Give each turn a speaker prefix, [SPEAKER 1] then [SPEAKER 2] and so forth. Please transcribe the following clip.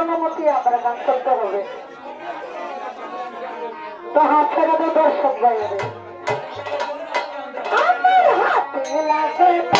[SPEAKER 1] অনুমতি আমরা গান করতে হবে। তো হাত ছেড়ে দর্শক বাইরে আমার হাতে লাগে